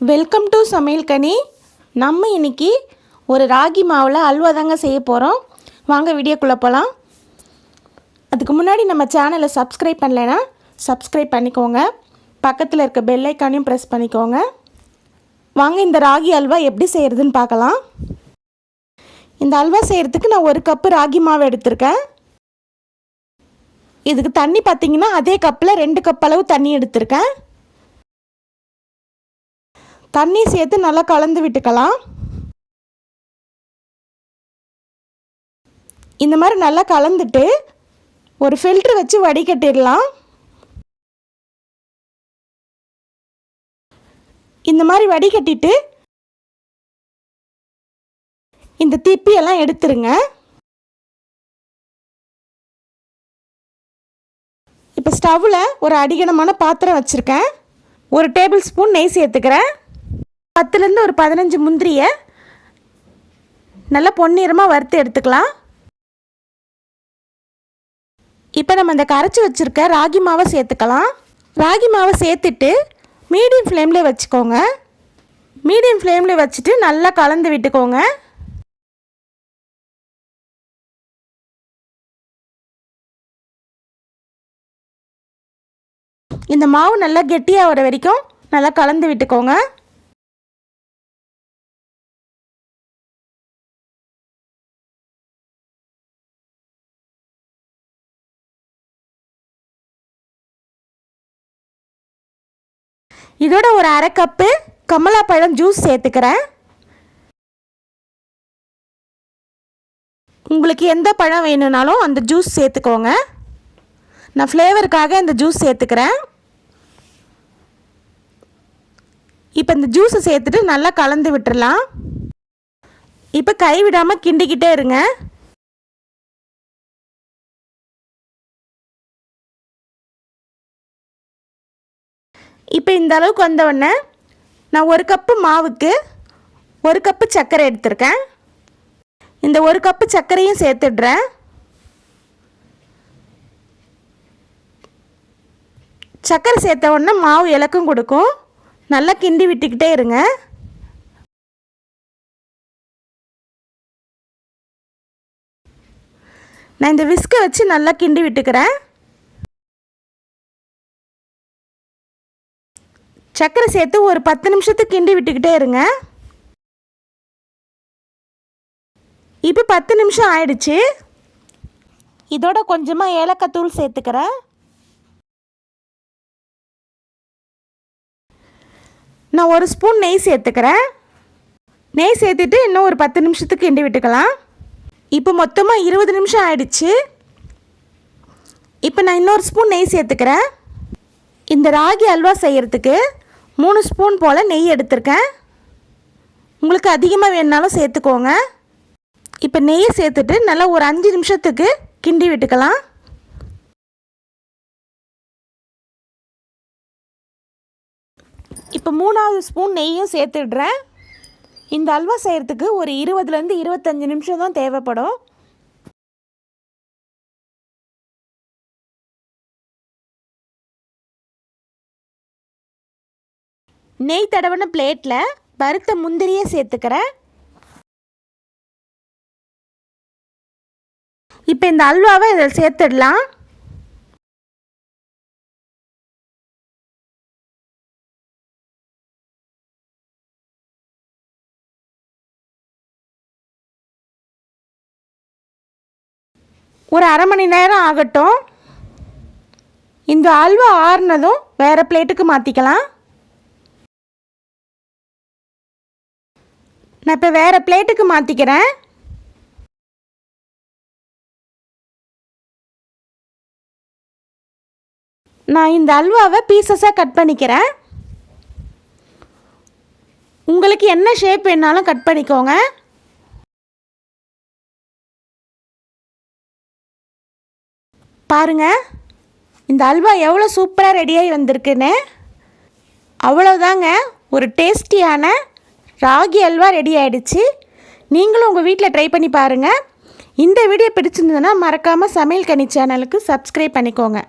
Welcome to சமையல் கனி. நம்ம இன்னைக்கு ஒரு ராகி மாவில் அல்வா தாங்க செய்ய போகிறோம் வாங்க வீடியோக்குள்ளே போகலாம் அதுக்கு முன்னாடி நம்ம சேனலை சப்ஸ்கிரைப் பண்ணலைன்னா சப்ஸ்கிரைப் பண்ணிக்கோங்க. பக்கத்தில் இருக்க பெல்லைக்கானையும் ப்ரெஸ் பண்ணிக்கோங்க. வாங்க இந்த ராகி அல்வா எப்படி செய்கிறதுன்னு பார்க்கலாம். இந்த அல்வா செய்கிறதுக்கு நான் ஒரு கப்பு ராகி மாவு எடுத்திருக்கேன். இதுக்கு தண்ணி பார்த்திங்கன்னா அதே கப்பில் ரெண்டு கப் அளவு தண்ணி எடுத்திருக்கேன். தண்ணி சேர்த்து நல்லா கலந்து விட்டுக்கலாம். இந்த மாதிரி நல்லா கலந்துட்டு ஒரு ஃபில்ட்ரு வச்சு வடிகட்டிடலாம். இந்த மாதிரி வடிகட்டிட்டு இந்த திப்பியெல்லாம் எடுத்துருங்க. இப்போ ஸ்டவ்வில் ஒரு அடிகனமான பாத்திரம் வச்சுருக்கேன். ஒரு டேபிள் ஸ்பூன் நெய் சேர்த்துக்கிறேன். பத்துலேருந்து ஒரு பதினஞ்சு முந்திரியை நல்லா பொன்னிறமாக வறுத்து எடுத்துக்கலாம். இப்போ நம்ம இந்த கரைச்சி வச்சுருக்க ராகி மாவை சேர்த்துக்கலாம். ராகி மாவை சேர்த்துட்டு மீடியம் ஃப்ளேமில் வச்சுக்கோங்க. மீடியம் ஃப்ளேமில் வச்சுட்டு நல்லா கலந்து விட்டுக்கோங்க. இந்த மாவு நல்லா கெட்டியாக வர வரைக்கும் நல்லா கலந்து விட்டுக்கோங்க. இதோட ஒரு அரை கப்பு கமலாப்பழம் ஜூஸ் சேர்த்துக்கிறேன். உங்களுக்கு எந்த பழம் வேணும்னாலும் அந்த ஜூஸ் சேர்த்துக்கோங்க. நான் ஃப்ளேவருக்காக இந்த ஜூஸ் சேர்த்துக்கிறேன். இப்போ இந்த ஜூஸை சேர்த்துட்டு நல்லா கலந்து விட்டுடலாம் இப்போ கை விடாமல் கிண்டிக்கிட்டே இருங்க. இப்போ இந்த அளவுக்கு வந்தவுடனே நான் ஒரு கப்பு மாவுக்கு ஒரு கப்பு சர்க்கரை எடுத்திருக்கேன். இந்த ஒரு கப்பு சர்க்கரையும் சேர்த்துடுறேன். சர்க்கரை சேர்த்த உடனே மாவு இலக்கம் கொடுக்கும். நல்லா கிண்டி விட்டுக்கிட்டே இருங்க. நான் இந்த விஸ்கை வச்சு நல்லா கிண்டி விட்டுக்கிறேன். சர்க்கரை சேர்த்து ஒரு பத்து நிமிஷத்துக்கு கிண்டி விட்டுக்கிட்டே இருங்க. இப்போ பத்து நிமிஷம் ஆயிடுச்சு. இதோட கொஞ்சமாக ஏலக்காய் தூள் சேர்த்துக்கிறேன். நான் ஒரு ஸ்பூன் நெய் சேர்த்துக்கிறேன். நெய் சேர்த்துட்டு இன்னும் ஒரு பத்து நிமிஷத்துக்கு கிண்டி விட்டுக்கலாம். இப்போ மொத்தமாக இருபது நிமிஷம் ஆயிடுச்சு. இப்போ நான் இன்னொரு ஸ்பூன் நெய் சேர்த்துக்கிறேன். இந்த ராகி அல்வா செய்கிறதுக்கு மூணு ஸ்பூன் போல் நெய் எடுத்திருக்கேன். உங்களுக்கு அதிகமாக வேணுனாலும் சேர்த்துக்கோங்க. இப்போ நெய்யை சேர்த்துட்டு நல்லா ஒரு அஞ்சு நிமிஷத்துக்கு கிண்டி விட்டுக்கலாம். இப்போ மூணாவது ஸ்பூன் நெய்யும் சேர்த்துடுறேன். இந்த அல்வா செய்கிறதுக்கு ஒரு இருபதுலேருந்து இருபத்தஞ்சி நிமிஷம் தான் தேவைப்படும். நெய் தடவன பிளேட்டில் வறுத்த முந்திரியை சேர்த்துக்கிறேன். இப்போ இந்த அல்வாவை இதில் சேர்த்துடலாம். ஒரு அரை மணி நேரம் ஆகட்டும். இந்த அல்வா ஆறுனதும் வேறு பிளேட்டுக்கு மாற்றிக்கலாம் நான் இப்போ வேறு பிளேட்டுக்கு மாற்றிக்கிறேன் நான் இந்த அல்வாவை பீசஸாக கட் பண்ணிக்கிறேன். உங்களுக்கு என்ன ஷேப் வேணாலும் கட் பண்ணிக்கோங்க. பாருங்க இந்த அல்வா எவ்வளோ சூப்பராக ரெடியாகி வந்திருக்குன்னு. அவ்வளோதாங்க ஒரு டேஸ்டியான ராகி அல்வா ரெடி ஆகிடுச்சு நீங்களும் உங்கள் வீட்டில் ட்ரை பண்ணி பாருங்கள் இந்த வீடியோ பிடிச்சிருந்ததுன்னா மறக்காமல் சமையல் கனி சேனலுக்கு சப்ஸ்கிரைப் பண்ணிக்கோங்க.